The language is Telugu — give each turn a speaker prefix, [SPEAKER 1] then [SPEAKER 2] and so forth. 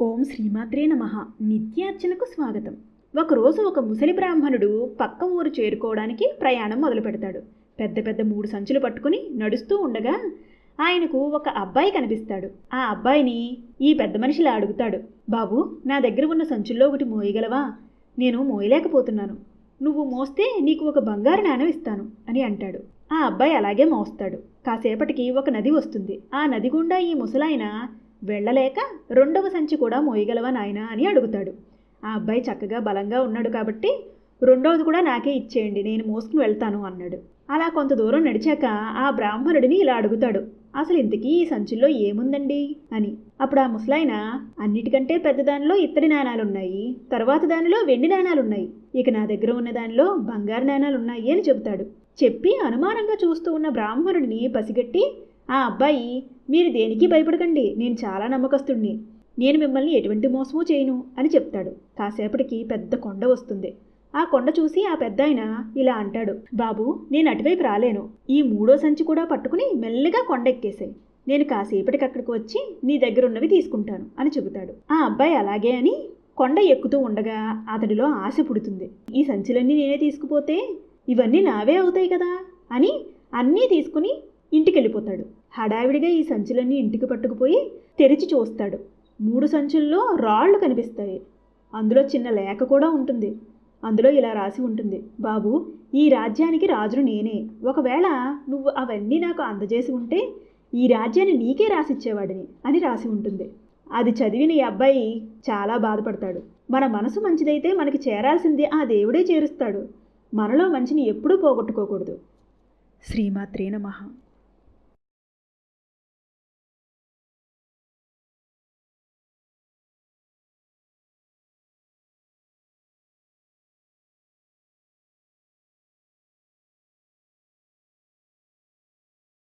[SPEAKER 1] ఓం శ్రీమాత్రే నమ. నిత్యార్చనకు స్వాగతం. ఒకరోజు ఒక ముసలి బ్రాహ్మణుడు పక్క ఊరు చేరుకోవడానికి ప్రయాణం మొదలు పెడతాడు పెద్ద పెద్ద మూడు సంచులు పట్టుకుని నడుస్తూ ఉండగా ఆయనకు ఒక అబ్బాయి కనిపిస్తాడు. ఆ అబ్బాయిని ఈ పెద్ద మనిషిలా అడుగుతాడు. బాబు నా దగ్గర ఉన్న సంచుల్లో ఒకటి మోయగలవా? నేను మోయలేకపోతున్నాను. నువ్వు మోస్తే నీకు ఒక బంగారు నాణం ఇస్తాను అని అంటాడు. ఆ అబ్బాయి అలాగే మోస్తాడు. కాసేపటికి ఒక నది వస్తుంది. ఆ నది గుండా ఈ ముసలాయన వెళ్ళలేక రెండవ సంచి కూడా మోయగలవా నాయనా అని అడుగుతాడు. ఆ అబ్బాయి చక్కగా బలంగా ఉన్నాడు కాబట్టి రెండవది కూడా నాకే ఇచ్చేయండి నేను మోసుకుని వెళ్తాను అన్నాడు. అలా కొంత దూరం నడిచాక ఆ బ్రాహ్మణుడిని ఇలా అడుగుతాడు అసలు ఇంతకీ ఈ సంచుల్లో ఏముందండి? అని. అప్పుడు ఆ ముసలాయన అన్నిటికంటే పెద్ద దానిలో ఇత్తడి నాణాలున్నాయి తర్వాత దానిలో వెండి నాణాలున్నాయి ఇక నా దగ్గర ఉన్న దానిలో బంగారు నాణాలున్నాయి అని చెబుతాడు. చెప్పి అనుమానంగా చూస్తూ ఉన్న బ్రాహ్మణుడిని పసిగట్టి ఆ అబ్బాయి మీరు దేనికి భయపడకండి. నేను చాలా నమ్మకస్తుడిని నేను మిమ్మల్ని ఎటువంటి మోసమూ చేయను అని చెప్తాడు. కాసేపటికి పెద్ద కొండ వస్తుంది. ఆ కొండ చూసి ఆ పెద్ద ఇలా అంటాడు. బాబు నేను అటువైపు రాలేను. ఈ మూడో సంచి కూడా పట్టుకుని మెల్లిగా కొండ ఎక్కేసాయి నేను కాసేపటికి అక్కడికి వచ్చి నీ దగ్గర ఉన్నవి తీసుకుంటాను అని చెబుతాడు. ఆ అబ్బాయి అలాగే అని కొండ ఎక్కుతూ ఉండగా అతడిలో ఆశ పుడుతుంది. ఈ సంచులన్నీ నేనే తీసుకుపోతే ఇవన్నీ నావే అవుతాయి కదా అని అన్నీ తీసుకుని ఇంటికెళ్ళిపోతాడు. హడావిడిగా ఈ సంచులన్నీ ఇంటికి పట్టుకుపోయి తెరిచి చూస్తాడు. మూడు సంచుల్లో రాళ్ళు కనిపిస్తాయి. అందులో చిన్న లేఖ కూడా ఉంటుంది. అందులో ఇలా రాసి ఉంటుంది. బాబు ఈ రాజ్యానికి రాజును నేనే. ఒకవేళ నువ్వు అవన్నీ నాకు అందజేసి ఉంటే ఈ రాజ్యాన్ని నీకే రాసిచ్చేవాడిని అని రాసి ఉంటుంది. అది చదివిన ఈ అబ్బాయి చాలా బాధపడతాడు. మన మనసు మంచిదైతే మనకి చేరాల్సింది ఆ దేవుడే చేరుస్తాడు. మనలో మంచిని ఎప్పుడూ పోగొట్టుకోకూడదు. శ్రీమాత్రే నమః.